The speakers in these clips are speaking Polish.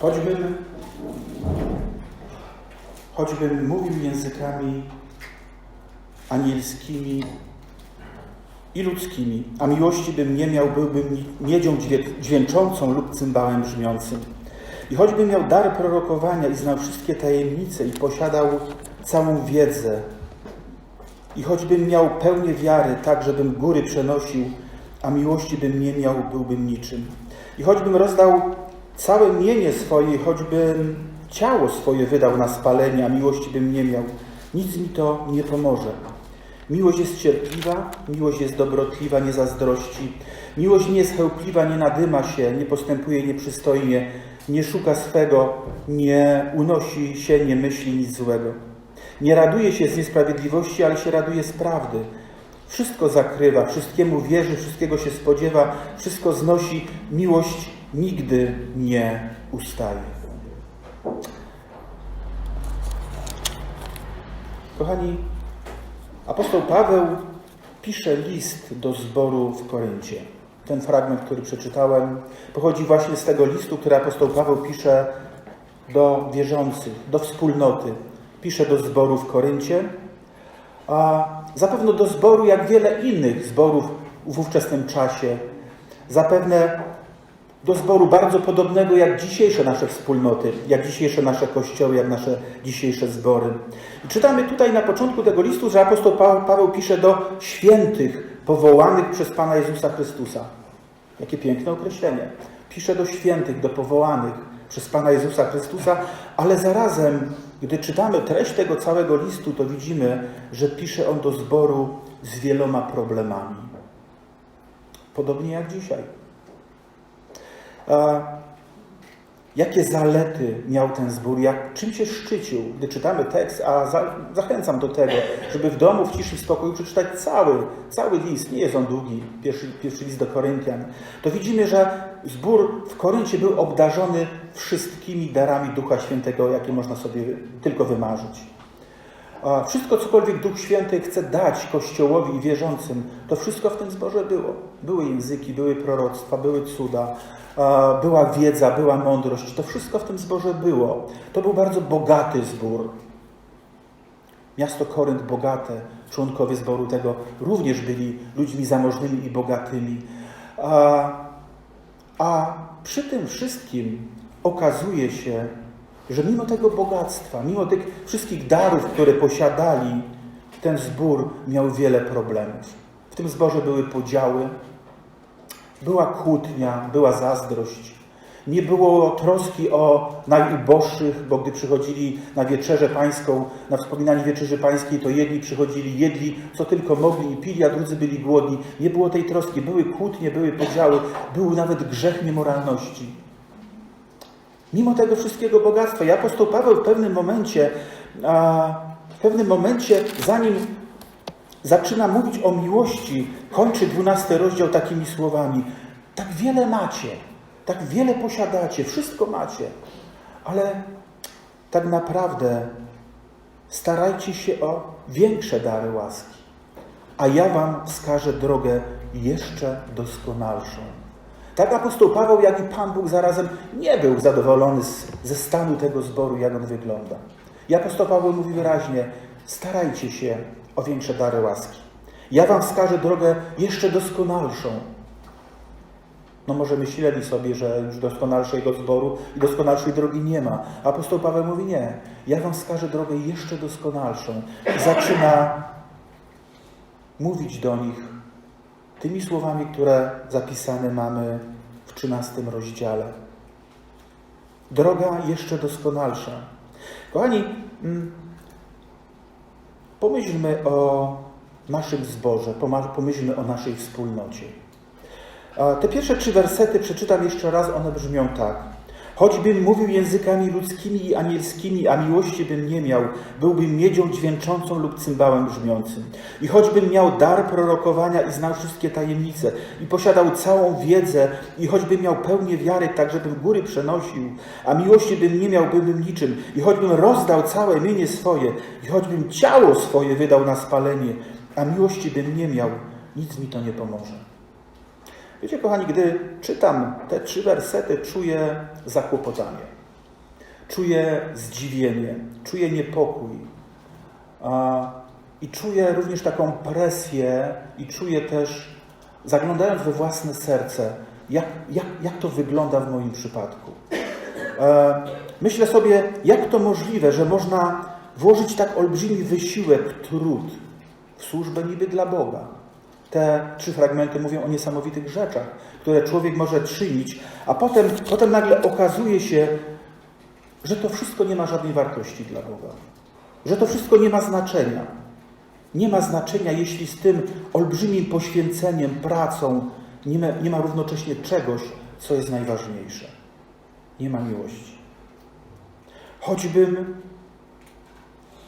Choćbym, choćbym mówił językami anielskimi i ludzkimi, a miłości bym nie miał, byłbym miedzią dźwię- dźwięczącą lub cymbałem brzmiącym. I choćbym miał dar prorokowania i znał wszystkie tajemnice i posiadał całą wiedzę, i choćbym miał pełnię wiary, tak żebym góry przenosił, a miłości bym nie miał, byłbym niczym. I choćbym rozdał całe mienie swoje, choćbym ciało swoje wydał na spalenie, a miłości bym nie miał, nic mi to nie pomoże. Miłość jest cierpliwa, miłość jest dobrotliwa, nie zazdrości. Miłość nie jest chełpliwa, nie nadyma się, nie postępuje nieprzystojnie, nie szuka swego, nie unosi się, nie myśli nic złego. Nie raduje się z niesprawiedliwości, ale się raduje z prawdy. Wszystko zakrywa, wszystkiemu wierzy, wszystkiego się spodziewa, wszystko znosi. Miłość nigdy nie ustaje. Kochani, apostoł Paweł pisze list do zboru w Koryncie. Ten fragment, który przeczytałem, pochodzi właśnie z tego listu, który apostoł Paweł pisze do wierzących, do wspólnoty. Pisze do zboru w Koryncie, a zapewne do zboru, jak wiele innych zborów w ówczesnym czasie. Zapewne do zboru bardzo podobnego jak dzisiejsze nasze wspólnoty, jak dzisiejsze nasze kościoły, jak nasze dzisiejsze zbory. I czytamy tutaj na początku tego listu, że apostoł Pa- Paweł pisze do świętych, powołanych przez Pana Jezusa Chrystusa. Jakie piękne określenie. Pisze do świętych, do powołanych przez Pana Jezusa Chrystusa, ale zarazem, gdy czytamy treść tego całego listu, to widzimy, że pisze on do zboru z wieloma problemami. Podobnie jak dzisiaj. Jakie zalety miał ten zbór, jak, czym się szczycił, gdy czytamy tekst, a za, zachęcam do tego, żeby w domu, w ciszy, w spokoju przeczytać cały, cały list, nie jest on długi, pierwszy, pierwszy list do Koryntian, to widzimy, że zbór w Koryncie był obdarzony wszystkimi darami Ducha Świętego, jakie można sobie tylko wymarzyć. Wszystko, cokolwiek Duch Święty chce dać Kościołowi i wierzącym, to wszystko w tym zborze było. Były języki, były proroctwa, były cuda, była wiedza, była mądrość. To wszystko w tym zborze było. To był bardzo bogaty zbór. Miasto Korynt bogate, członkowie zboru tego również byli ludźmi zamożnymi i bogatymi. A, a przy tym wszystkim okazuje się, że mimo tego bogactwa, mimo tych wszystkich darów, które posiadali, ten zbór miał wiele problemów. W tym zborze były podziały, była kłótnia, była zazdrość. Nie było troski o najuboższych, bo gdy przychodzili na wieczerzę pańską, na wspominanie wieczerzy pańskiej, to jedni przychodzili, jedli co tylko mogli i pili, a drudzy byli głodni. Nie było tej troski. Były kłótnie, były podziały, był nawet grzech niemoralności. Mimo tego wszystkiego bogactwa, i apostoł Paweł w pewnym momencie, w pewnym momencie, zanim zaczyna mówić o miłości, kończy 12 rozdział takimi słowami. Tak wiele macie, tak wiele posiadacie, wszystko macie, ale tak naprawdę starajcie się o większe dary łaski, a ja wam wskażę drogę jeszcze doskonalszą. Tak apostoł Paweł, jak i Pan Bóg zarazem nie był zadowolony z, ze stanu tego zboru, jak on wygląda. I apostoł Paweł mówi wyraźnie, starajcie się o większe dary łaski. Ja wam wskażę drogę jeszcze doskonalszą. No może myśleli sobie, że już doskonalszego zboru i doskonalszej drogi nie ma. Apostoł Paweł mówi nie. Ja wam wskażę drogę jeszcze doskonalszą. I zaczyna mówić do nich tymi słowami, które zapisane mamy w 13 rozdziale. Droga jeszcze doskonalsza. Kochani, mm, pomyślmy o naszym zborze, pomyślmy o naszej wspólnocie. Te pierwsze trzy wersety przeczytam jeszcze raz, one brzmią tak. Choćbym mówił językami ludzkimi i anielskimi, a miłości bym nie miał, byłbym miedzią dźwięczącą lub cymbałem brzmiącym. I choćbym miał dar prorokowania i znał wszystkie tajemnice, i posiadał całą wiedzę, i choćbym miał pełnię wiary, tak żebym góry przenosił, a miłości bym nie miał, byłbym niczym. I choćbym rozdał całe mienie swoje, i choćbym ciało swoje wydał na spalenie, a miłości bym nie miał, nic mi to nie pomoże. Wiecie, kochani, gdy czytam te trzy wersety, czuję zakłopotanie. czuję zdziwienie, czuję niepokój. A, I czuję również taką presję i czuję też, zaglądając we własne serce, jak, jak, jak to wygląda w moim przypadku. E, myślę sobie, jak to możliwe, że można włożyć tak olbrzymi wysiłek, trud w służbę niby dla Boga. Te trzy fragmenty mówią o niesamowitych rzeczach, które człowiek może czynić, a potem, potem nagle okazuje się, że to wszystko nie ma żadnej wartości dla Boga. Że to wszystko nie ma znaczenia. Nie ma znaczenia, jeśli z tym olbrzymim poświęceniem, pracą nie ma, nie ma równocześnie czegoś, co jest najważniejsze. Nie ma miłości. Choćbym,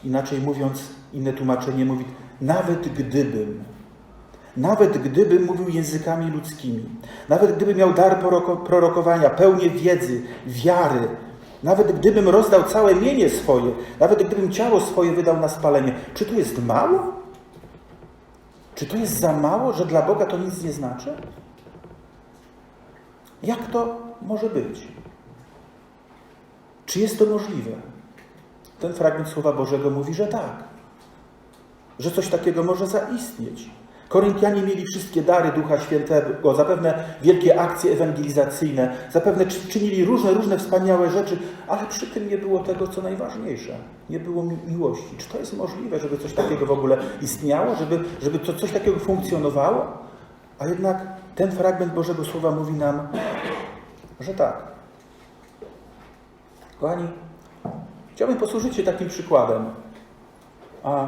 inaczej mówiąc, inne tłumaczenie mówi, nawet gdybym, nawet gdybym mówił językami ludzkimi, nawet gdybym miał dar prorokowania, pełnię wiedzy, wiary, nawet gdybym rozdał całe mienie swoje, nawet gdybym ciało swoje wydał na spalenie, czy to jest mało? Czy to jest za mało, że dla Boga to nic nie znaczy? Jak to może być? Czy jest to możliwe? Ten fragment Słowa Bożego mówi, że tak. Że coś takiego może zaistnieć. Koryntianie mieli wszystkie dary Ducha Świętego, zapewne wielkie akcje ewangelizacyjne, zapewne czynili różne, różne wspaniałe rzeczy, ale przy tym nie było tego, co najważniejsze. Nie było miłości. Czy to jest możliwe, żeby coś takiego w ogóle istniało, żeby, żeby to coś takiego funkcjonowało? A jednak ten fragment Bożego Słowa mówi nam, że tak. Kochani, chciałbym posłużyć się takim przykładem. A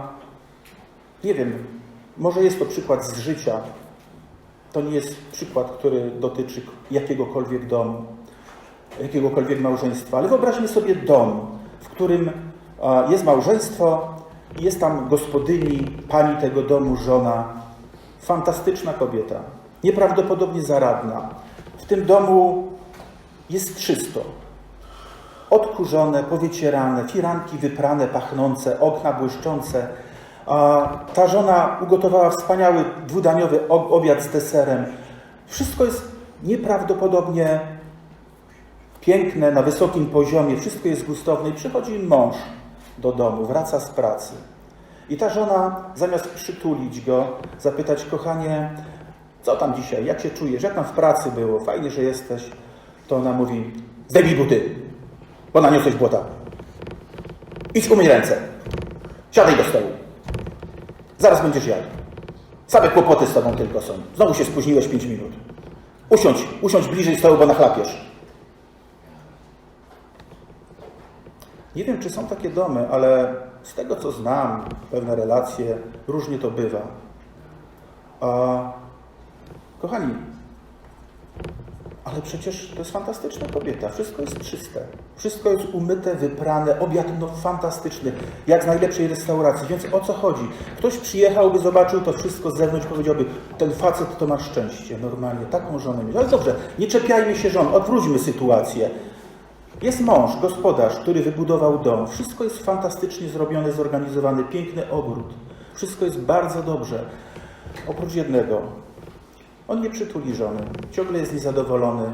nie wiem, może jest to przykład z życia. To nie jest przykład, który dotyczy jakiegokolwiek domu, jakiegokolwiek małżeństwa, ale wyobraźmy sobie dom, w którym jest małżeństwo jest tam gospodyni, pani tego domu, żona, fantastyczna kobieta, nieprawdopodobnie zaradna. W tym domu jest czysto. Odkurzone, powiecierane, firanki wyprane, pachnące, okna błyszczące, ta żona ugotowała wspaniały dwudaniowy obiad z deserem. Wszystko jest nieprawdopodobnie piękne, na wysokim poziomie, wszystko jest gustowne i przychodzi mąż do domu, wraca z pracy. I ta żona, zamiast przytulić go, zapytać, kochanie, co tam dzisiaj, jak się czujesz, jak tam w pracy było, fajnie, że jesteś, to ona mówi, zdejmij buty, bo naniosłeś błota. Idź umyj ręce. Siadaj do stołu. Zaraz będziesz jadł. Same kłopoty z tobą tylko są. Znowu się spóźniłeś pięć minut. Usiądź, usiądź bliżej stołu, bo nachlapiesz. Nie wiem, czy są takie domy, ale z tego, co znam, pewne relacje, różnie to bywa. A, kochani, ale przecież to jest fantastyczna kobieta. Wszystko jest czyste. Wszystko jest umyte, wyprane. Obiad no fantastyczny. Jak z najlepszej restauracji. Więc o co chodzi? Ktoś przyjechałby, zobaczył to wszystko z zewnątrz, powiedziałby, ten facet to ma szczęście. Normalnie. Taką żonę mieć. Ale dobrze, nie czepiajmy się żon. Odwróćmy sytuację. Jest mąż, gospodarz, który wybudował dom. Wszystko jest fantastycznie zrobione, zorganizowane. Piękny ogród. Wszystko jest bardzo dobrze. Oprócz jednego. On nie przytuli żony, ciągle jest niezadowolony,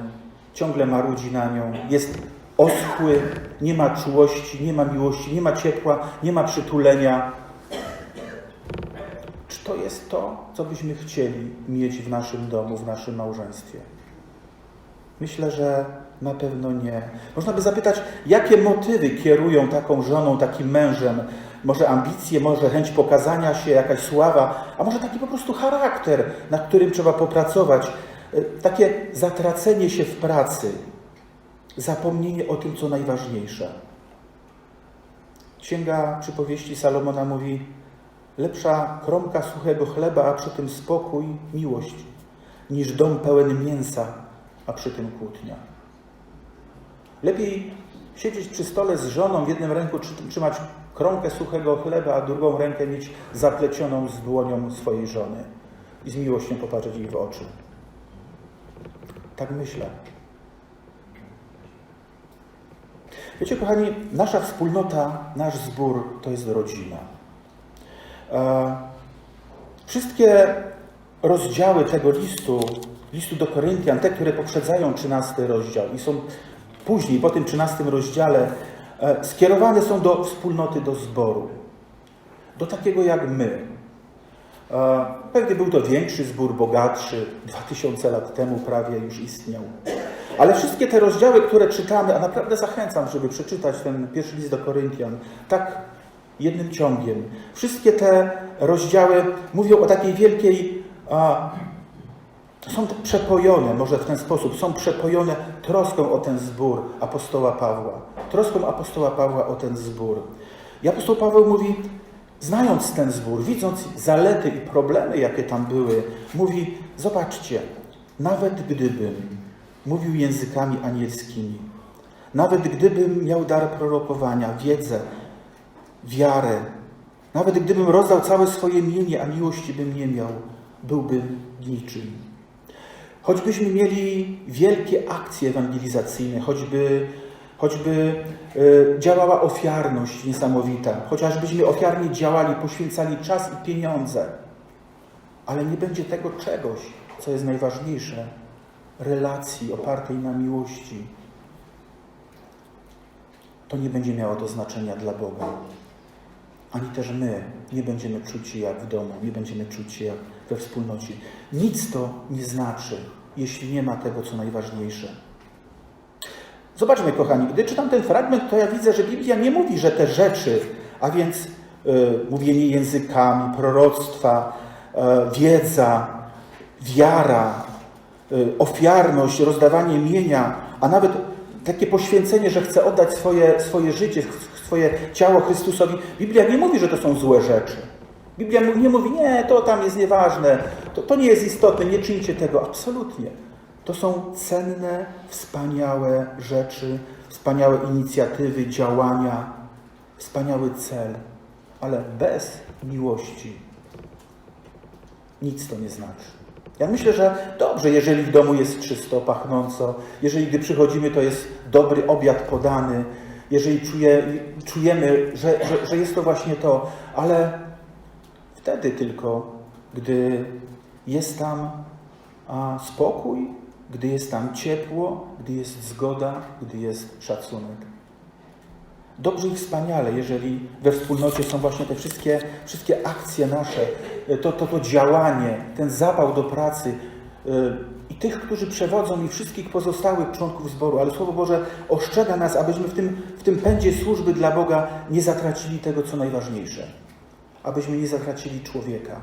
ciągle marudzi na nią, jest oschły, nie ma czułości, nie ma miłości, nie ma ciepła, nie ma przytulenia. Czy to jest to, co byśmy chcieli mieć w naszym domu, w naszym małżeństwie? Myślę, że na pewno nie. Można by zapytać, jakie motywy kierują taką żoną, takim mężem, może ambicje, może chęć pokazania się, jakaś sława, a może taki po prostu charakter, nad którym trzeba popracować. E, takie zatracenie się w pracy, zapomnienie o tym, co najważniejsze. Księga przypowieści Salomona mówi: Lepsza kromka suchego chleba, a przy tym spokój, miłość, niż dom pełen mięsa, a przy tym kłótnia. Lepiej siedzieć przy stole z żoną, w jednym ręku trzymać kromkę suchego chleba, a drugą rękę mieć zaplecioną z dłonią swojej żony i z miłością popatrzeć jej w oczy. Tak myślę. Wiecie, kochani, nasza wspólnota, nasz zbór to jest rodzina. E, wszystkie rozdziały tego listu, listu do Koryntian, te, które poprzedzają 13 rozdział i są później, po tym 13 rozdziale, skierowane są do wspólnoty, do zboru. Do takiego jak my. E, Pewnie był to większy zbór, bogatszy, 2000 lat temu prawie już istniał. Ale wszystkie te rozdziały, które czytamy, a naprawdę zachęcam, żeby przeczytać ten pierwszy list do Koryntian, tak jednym ciągiem. Wszystkie te rozdziały mówią o takiej wielkiej, są przepojone, może w ten sposób, są przepojone troską o ten zbór apostoła Pawła. Troską apostoła Pawła o ten zbór. I apostoł Paweł mówi, znając ten zbór, widząc zalety i problemy, jakie tam były, mówi, zobaczcie, nawet gdybym mówił językami anielskimi, nawet gdybym miał dar prorokowania, wiedzę, wiarę, nawet gdybym rozdał całe swoje mienie, a miłości bym nie miał, byłbym niczym. Choćbyśmy mieli wielkie akcje ewangelizacyjne, choćby, choćby e, działała ofiarność niesamowita, chociażbyśmy ofiarnie działali, poświęcali czas i pieniądze, ale nie będzie tego czegoś, co jest najważniejsze relacji opartej na miłości. To nie będzie miało to znaczenia dla Boga. Ani też my nie będziemy czuć się jak w domu, nie będziemy czuć się jak we wspólnocie. Nic to nie znaczy, jeśli nie ma tego, co najważniejsze. Zobaczmy, kochani, gdy czytam ten fragment, to ja widzę, że Biblia nie mówi, że te rzeczy, a więc y, mówienie językami, proroctwa, y, wiedza, wiara, y, ofiarność, rozdawanie mienia, a nawet takie poświęcenie, że chce oddać swoje, swoje życie, swoje ciało Chrystusowi. Biblia nie mówi, że to są złe rzeczy. Biblia nie mówi, nie, to tam jest nieważne, to, to nie jest istotne, nie czyńcie tego. Absolutnie. To są cenne, wspaniałe rzeczy, wspaniałe inicjatywy, działania, wspaniały cel, ale bez miłości nic to nie znaczy. Ja myślę, że dobrze, jeżeli w domu jest czysto, pachnąco, jeżeli gdy przychodzimy, to jest dobry obiad podany, jeżeli czuje, czujemy, że, że, że jest to właśnie to, ale wtedy tylko, gdy jest tam a, spokój, gdy jest tam ciepło, gdy jest zgoda, gdy jest szacunek. Dobrze i wspaniale, jeżeli we wspólnocie są właśnie te wszystkie, wszystkie akcje nasze, to, to, to działanie, ten zapał do pracy yy, i tych, którzy przewodzą i wszystkich pozostałych członków zboru, ale Słowo Boże ostrzega nas, abyśmy w tym, w tym pędzie służby dla Boga nie zatracili tego, co najważniejsze. Abyśmy nie zatracili człowieka.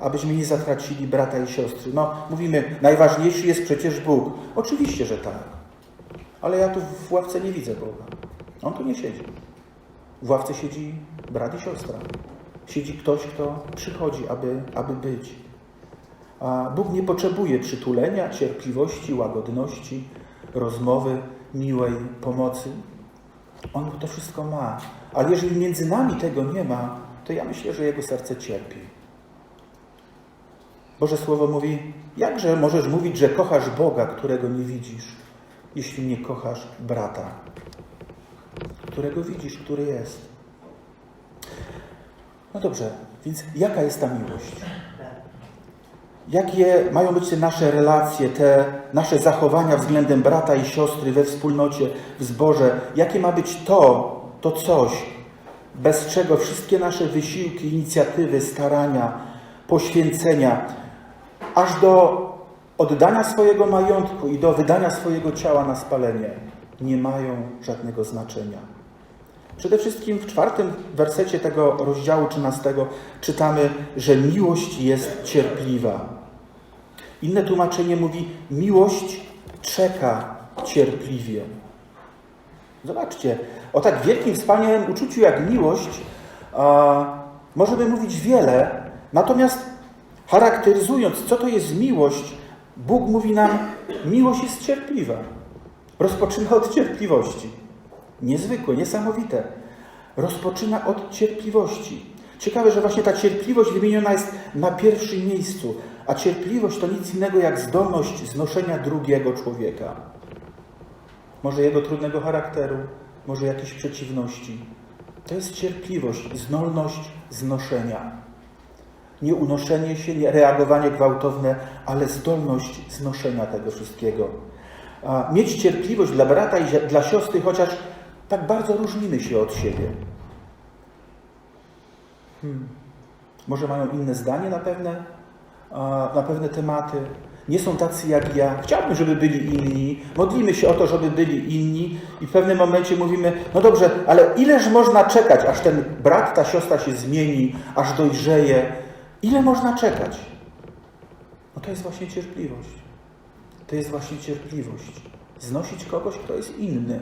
Abyśmy nie zatracili brata i siostry. No, mówimy, najważniejszy jest przecież Bóg. Oczywiście, że tak. Ale ja tu w ławce nie widzę Boga. On tu nie siedzi. W ławce siedzi brat i siostra. Siedzi ktoś, kto przychodzi, aby, aby być. A Bóg nie potrzebuje przytulenia, cierpliwości, łagodności, rozmowy, miłej pomocy. On to wszystko ma. Ale jeżeli między nami tego nie ma, to ja myślę, że jego serce cierpi. Boże Słowo mówi, jakże możesz mówić, że kochasz Boga, którego nie widzisz, jeśli nie kochasz brata, którego widzisz, który jest. No dobrze, więc jaka jest ta miłość? Jakie mają być te nasze relacje, te nasze zachowania względem brata i siostry we wspólnocie, w zborze? Jakie ma być to, to coś, bez czego wszystkie nasze wysiłki, inicjatywy, starania, poświęcenia, aż do oddania swojego majątku i do wydania swojego ciała na spalenie, nie mają żadnego znaczenia. Przede wszystkim w czwartym wersecie tego rozdziału 13 czytamy, że miłość jest cierpliwa. Inne tłumaczenie mówi, miłość czeka cierpliwie. Zobaczcie, o tak wielkim, wspaniałym uczuciu jak miłość a, możemy mówić wiele, natomiast charakteryzując, co to jest miłość, Bóg mówi nam, miłość jest cierpliwa. Rozpoczyna od cierpliwości. Niezwykłe, niesamowite. Rozpoczyna od cierpliwości. Ciekawe, że właśnie ta cierpliwość wymieniona jest na pierwszym miejscu, a cierpliwość to nic innego jak zdolność znoszenia drugiego człowieka. Może jego trudnego charakteru, może jakiejś przeciwności. To jest cierpliwość, zdolność znoszenia. Nie unoszenie się, nie reagowanie gwałtowne, ale zdolność znoszenia tego wszystkiego. A mieć cierpliwość dla brata i dla siostry, chociaż tak bardzo różnimy się od siebie? Hmm. Może mają inne zdanie na pewne, na pewne tematy. Nie są tacy jak ja. Chciałbym, żeby byli inni. Modlimy się o to, żeby byli inni i w pewnym momencie mówimy, no dobrze, ale ileż można czekać, aż ten brat, ta siostra się zmieni, aż dojrzeje? Ile można czekać? No to jest właśnie cierpliwość. To jest właśnie cierpliwość. Znosić kogoś, kto jest inny.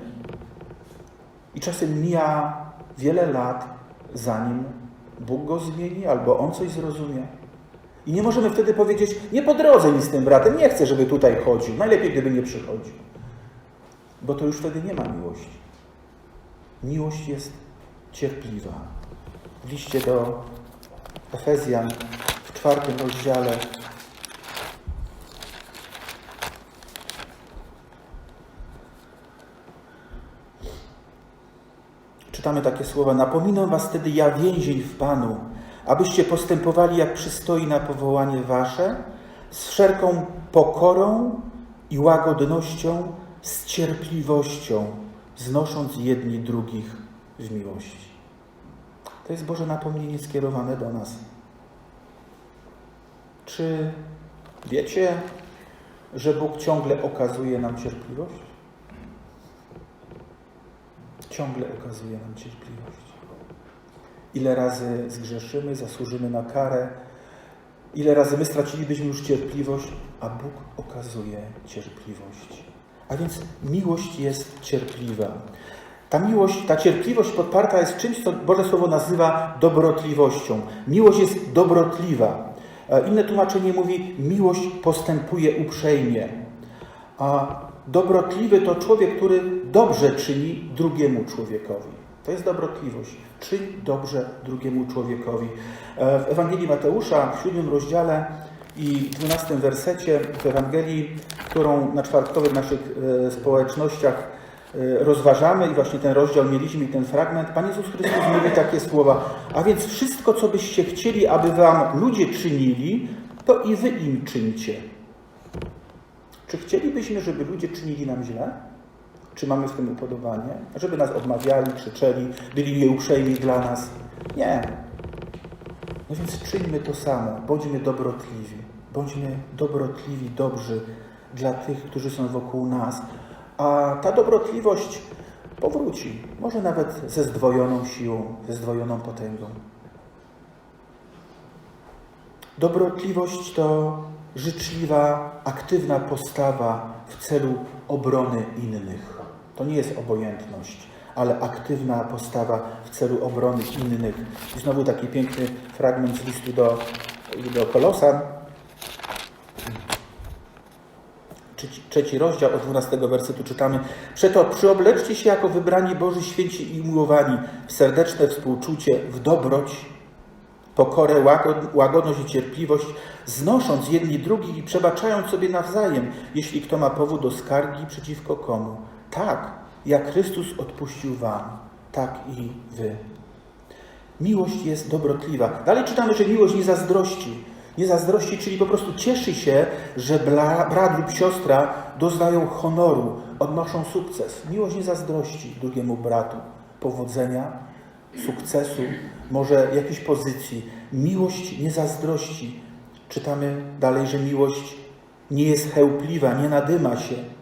I czasem mija wiele lat, zanim Bóg go zmieni albo on coś zrozumie. I nie możemy wtedy powiedzieć, nie po drodze mi z tym bratem, nie chcę, żeby tutaj chodził. Najlepiej, gdyby nie przychodził. Bo to już wtedy nie ma miłości. Miłość jest cierpliwa. W liście do Efezjan w czwartym rozdziale czytamy takie słowa: Napominam was wtedy, ja więzień w Panu, abyście postępowali jak przystoi na powołanie wasze, z wszelką pokorą i łagodnością, z cierpliwością, znosząc jedni drugich w miłości. To jest Boże napomnienie skierowane do nas. Czy wiecie, że Bóg ciągle okazuje nam cierpliwość? Ciągle okazuje nam cierpliwość. Ile razy zgrzeszymy, zasłużymy na karę, ile razy my stracilibyśmy już cierpliwość, a Bóg okazuje cierpliwość. A więc miłość jest cierpliwa. Ta miłość, ta cierpliwość podparta jest czymś, co Boże Słowo nazywa dobrotliwością. Miłość jest dobrotliwa. Inne tłumaczenie mówi, miłość postępuje uprzejmie. A dobrotliwy to człowiek, który dobrze czyni drugiemu człowiekowi. To jest dobrotliwość. Czyń dobrze drugiemu człowiekowi. E, w Ewangelii Mateusza, w siódmym rozdziale i dwunastym wersecie w Ewangelii, którą na czwartkowych naszych e, społecznościach e, rozważamy i właśnie ten rozdział mieliśmy i ten fragment, Pan Jezus Chrystus mówi takie słowa, a więc wszystko, co byście chcieli, aby wam ludzie czynili, to i wy im czyńcie. Czy chcielibyśmy, żeby ludzie czynili nam źle? Czy mamy w tym upodobanie? Żeby nas odmawiali, krzyczeli, byli nieuprzejmi dla nas? Nie. No więc czyńmy to samo. Bądźmy dobrotliwi. Bądźmy dobrotliwi, dobrzy dla tych, którzy są wokół nas. A ta dobrotliwość powróci. Może nawet ze zdwojoną siłą, ze zdwojoną potęgą. Dobrotliwość to życzliwa, aktywna postawa w celu obrony innych. To nie jest obojętność, ale aktywna postawa w celu obrony innych. I znowu taki piękny fragment z listu do, do Kolosan. Trzeci, trzeci rozdział od 12 wersetu czytamy. Przeto przyobleczcie się jako wybrani Boży święci i umiłowani w serdeczne współczucie, w dobroć, pokorę, łagodność i cierpliwość, znosząc jedni drugich i przebaczając sobie nawzajem, jeśli kto ma powód do skargi przeciwko komu. Tak, jak Chrystus odpuścił wam, tak i wy. Miłość jest dobrotliwa. Dalej czytamy, że miłość nie zazdrości. Nie zazdrości, czyli po prostu cieszy się, że brat lub siostra doznają honoru, odnoszą sukces. Miłość nie zazdrości drugiemu bratu powodzenia, sukcesu, może jakiejś pozycji. Miłość nie zazdrości. Czytamy dalej, że miłość nie jest chełpliwa, nie nadyma się.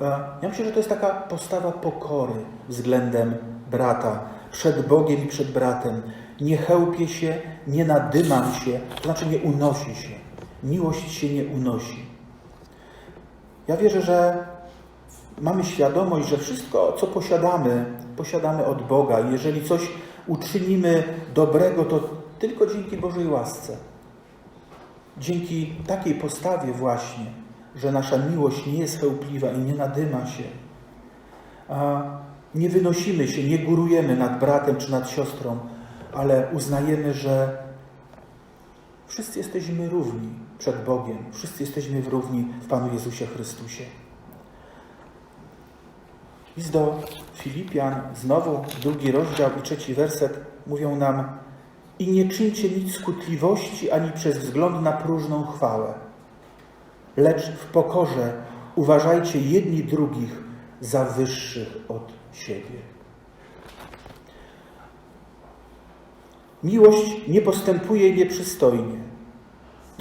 Ja myślę, że to jest taka postawa pokory względem brata, przed Bogiem i przed bratem. Nie chełpię się, nie nadymam się, to znaczy nie unosi się. Miłość się nie unosi. Ja wierzę, że mamy świadomość, że wszystko, co posiadamy, posiadamy od Boga. I jeżeli coś uczynimy dobrego, to tylko dzięki Bożej łasce. Dzięki takiej postawie właśnie, że nasza miłość nie jest chełpliwa i nie nadyma się. A nie wynosimy się, nie górujemy nad bratem czy nad siostrą, ale uznajemy, że wszyscy jesteśmy równi przed Bogiem, wszyscy jesteśmy równi w Panu Jezusie Chrystusie. List do Filipian, znowu drugi rozdział i trzeci werset mówią nam i nie czyńcie nic skutliwości ani przez wzgląd na próżną chwałę, lecz w pokorze uważajcie jedni drugich za wyższych od siebie. Miłość nie postępuje nieprzystojnie.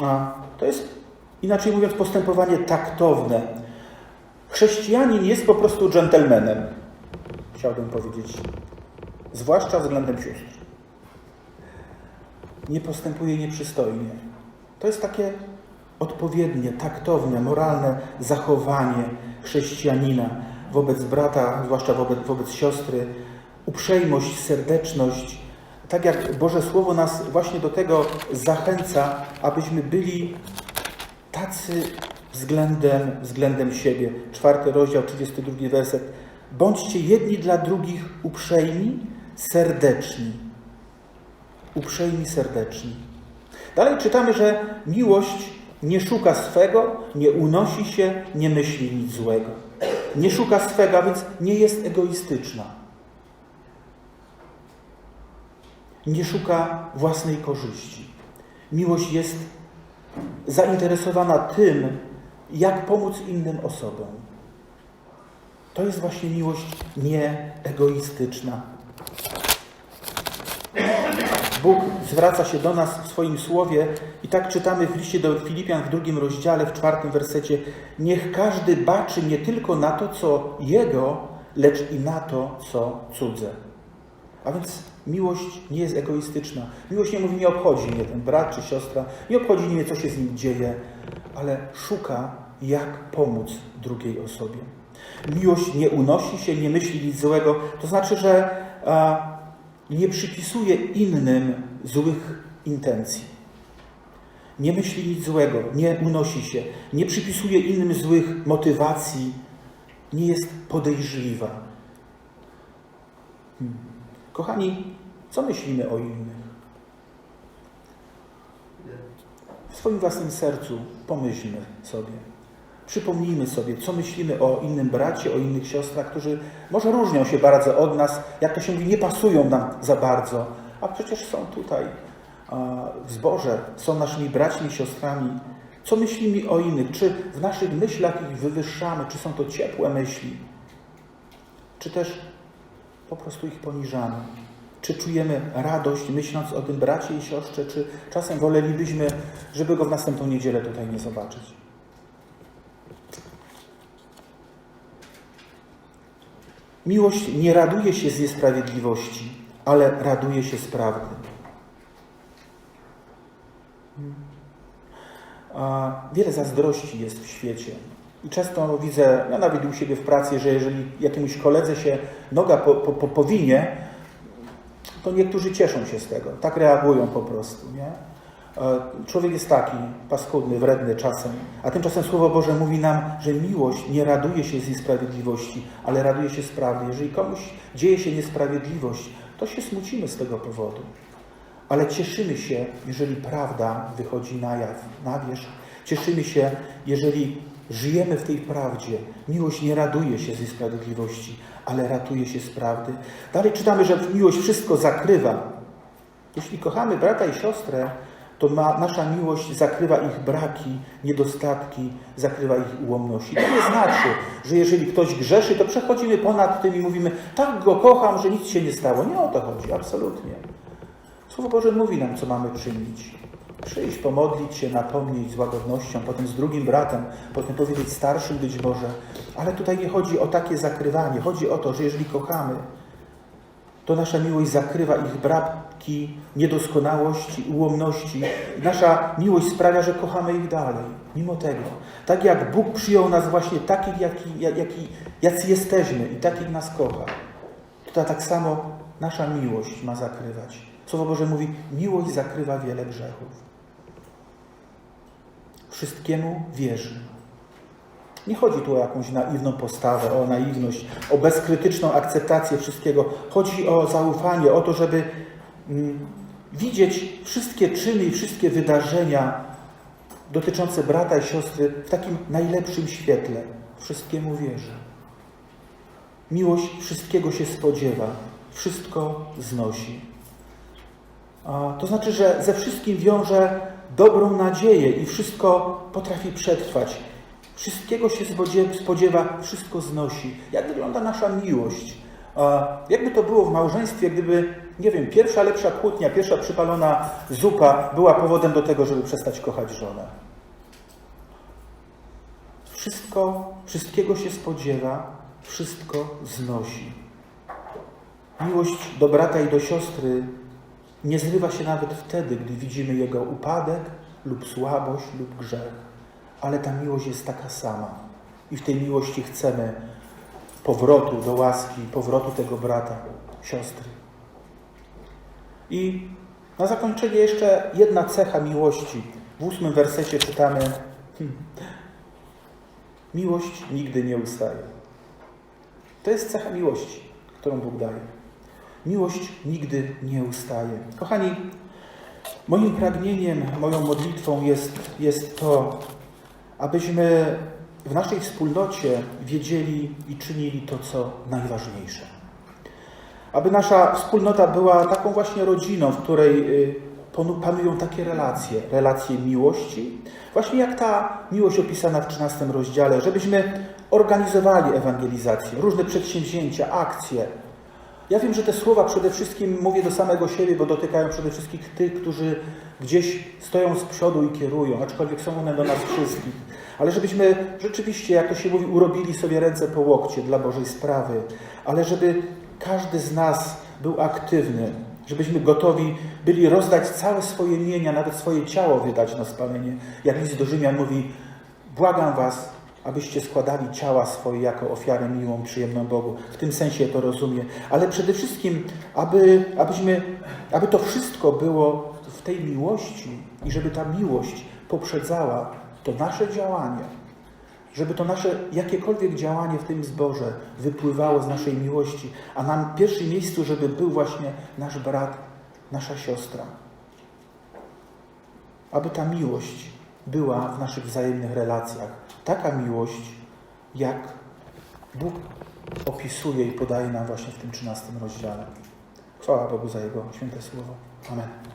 A to jest, inaczej mówiąc, postępowanie taktowne. Chrześcijanin jest po prostu dżentelmenem, chciałbym powiedzieć, zwłaszcza względem sióstr. Nie postępuje nieprzystojnie. To jest takie odpowiednie, taktowne, moralne zachowanie chrześcijanina wobec brata, zwłaszcza wobec, wobec siostry, uprzejmość, serdeczność. Tak jak Boże Słowo nas właśnie do tego zachęca, abyśmy byli tacy względem, względem siebie. Czwarty rozdział, 32 werset. Bądźcie jedni dla drugich uprzejmi, serdeczni. Uprzejmi, serdeczni. Dalej czytamy, że miłość nie szuka swego, nie unosi się, nie myśli nic złego. Nie szuka swego, więc nie jest egoistyczna. Nie szuka własnej korzyści. Miłość jest zainteresowana tym, jak pomóc innym osobom. To jest właśnie miłość nieegoistyczna. Bóg zwraca się do nas w swoim słowie i tak czytamy w liście do Filipian w drugim rozdziale, w czwartym wersecie. Niech każdy baczy nie tylko na to, co jego, lecz i na to, co cudze. A więc miłość nie jest egoistyczna. Miłość nie mówi, nie obchodzi mnie ten brat czy siostra, nie obchodzi mnie, co się z nim dzieje, ale szuka, jak pomóc drugiej osobie. Miłość nie unosi się, nie myśli nic złego, to znaczy, że a, nie przypisuje innym złych intencji. Nie myśli nic złego, nie unosi się, nie przypisuje innym złych motywacji, nie jest podejrzliwa. Hmm. Kochani, co myślimy o innych? W swoim własnym sercu pomyślmy sobie. Przypomnijmy sobie, co myślimy o innym bracie, o innych siostrach, którzy może różnią się bardzo od nas, jak to się mówi, nie pasują nam za bardzo, a przecież są tutaj w zborze, są naszymi braćmi, siostrami. Co myślimy o innych? Czy w naszych myślach ich wywyższamy? Czy są to ciepłe myśli? Czy też po prostu ich poniżamy? Czy czujemy radość myśląc o tym bracie i siostrze, czy czasem wolelibyśmy, żeby go w następną niedzielę tutaj nie zobaczyć? Miłość nie raduje się z niesprawiedliwości, ale raduje się z prawdy. Wiele zazdrości jest w świecie. I często widzę, ja nawet u siebie w pracy, że jeżeli jakiemuś koledze się noga po, po, powinie, to niektórzy cieszą się z tego. Tak reagują po prostu. Nie? Człowiek jest taki paskudny, wredny czasem, a tymczasem Słowo Boże mówi nam, że miłość nie raduje się z niesprawiedliwości, ale raduje się z prawdy. Jeżeli komuś dzieje się niesprawiedliwość, to się smucimy z tego powodu. Ale cieszymy się, jeżeli prawda wychodzi na jaw, na wierzch. Cieszymy się, jeżeli żyjemy w tej prawdzie. Miłość nie raduje się z niesprawiedliwości, ale ratuje się z prawdy. Dalej czytamy, że miłość wszystko zakrywa. Jeśli kochamy brata i siostrę, to ma, nasza miłość zakrywa ich braki, niedostatki, zakrywa ich ułomności. To nie znaczy, że jeżeli ktoś grzeszy, to przechodzimy ponad tym i mówimy, tak go kocham, że nic się nie stało. Nie o to chodzi, absolutnie. Słowo Boże mówi nam, co mamy czynić. Przyjść, pomodlić się, napomnieć z łagodnością, potem z drugim bratem, potem powiedzieć starszym być może. Ale tutaj nie chodzi o takie zakrywanie. Chodzi o to, że jeżeli kochamy, to nasza miłość zakrywa ich braki, niedoskonałości, ułomności. Nasza miłość sprawia, że kochamy ich dalej, mimo tego. Tak jak Bóg przyjął nas właśnie takich, jaki, jaki, jacy jesteśmy i takich nas kocha, to tak samo nasza miłość ma zakrywać. Słowo Boże mówi, miłość zakrywa wiele grzechów. Wszystkiemu wierzy. Nie chodzi tu o jakąś naiwną postawę, o naiwność, o bezkrytyczną akceptację wszystkiego. Chodzi o zaufanie, o to, żeby mm, widzieć wszystkie czyny i wszystkie wydarzenia dotyczące brata i siostry w takim najlepszym świetle. Wszystkiemu wierzy. Miłość wszystkiego się spodziewa, wszystko znosi. A to znaczy, że ze wszystkim wiąże dobrą nadzieję i wszystko potrafi przetrwać. Wszystkiego się spodziewa, wszystko znosi. Jak wygląda nasza miłość jakby to było w małżeństwie, gdyby, nie wiem, pierwsza lepsza kłótnia, pierwsza przypalona zupa była powodem do tego, żeby przestać kochać żonę. Wszystko, wszystkiego się spodziewa, wszystko znosi. Miłość do brata i do siostry nie zrywa się nawet wtedy, gdy widzimy jego upadek lub słabość lub grzech, ale ta miłość jest taka sama. I w tej miłości chcemy powrotu do łaski, powrotu tego brata, siostry. I na zakończenie jeszcze jedna cecha miłości. W ósmym wersecie czytamy: hmm, Miłość nigdy nie ustaje. To jest cecha miłości, którą Bóg daje. Miłość nigdy nie ustaje. Kochani, moim pragnieniem, moją modlitwą jest, jest to, abyśmy w naszej wspólnocie wiedzieli i czynili to, co najważniejsze. Aby nasza wspólnota była taką właśnie rodziną, w której y, panu- panują takie relacje, relacje miłości, właśnie jak ta miłość opisana w 13 rozdziale, żebyśmy organizowali ewangelizację, różne przedsięwzięcia, akcje. Ja wiem, że te słowa przede wszystkim mówię do samego siebie, bo dotykają przede wszystkim tych, którzy gdzieś stoją z przodu i kierują, aczkolwiek są one do nas wszystkich. Ale żebyśmy rzeczywiście, jak to się mówi, urobili sobie ręce po łokcie dla Bożej sprawy, ale żeby każdy z nas był aktywny, żebyśmy gotowi byli rozdać całe swoje mienia, nawet swoje ciało wydać na spalenie. Jak list do Rzymian mówi, błagam was, abyście składali ciała swoje jako ofiarę miłą, przyjemną Bogu. W tym sensie to rozumiem. Ale przede wszystkim, aby, abyśmy, aby to wszystko było w tej miłości i żeby ta miłość poprzedzała to nasze działanie. Żeby to nasze jakiekolwiek działanie w tym zborze wypływało z naszej miłości, a na pierwszym miejscu, żeby był właśnie nasz brat, nasza siostra. Aby ta miłość była w naszych wzajemnych relacjach. Taka miłość, jak Bóg opisuje i podaje nam właśnie w tym 13 rozdziale. Chwała Bogu za Jego święte słowo. Amen.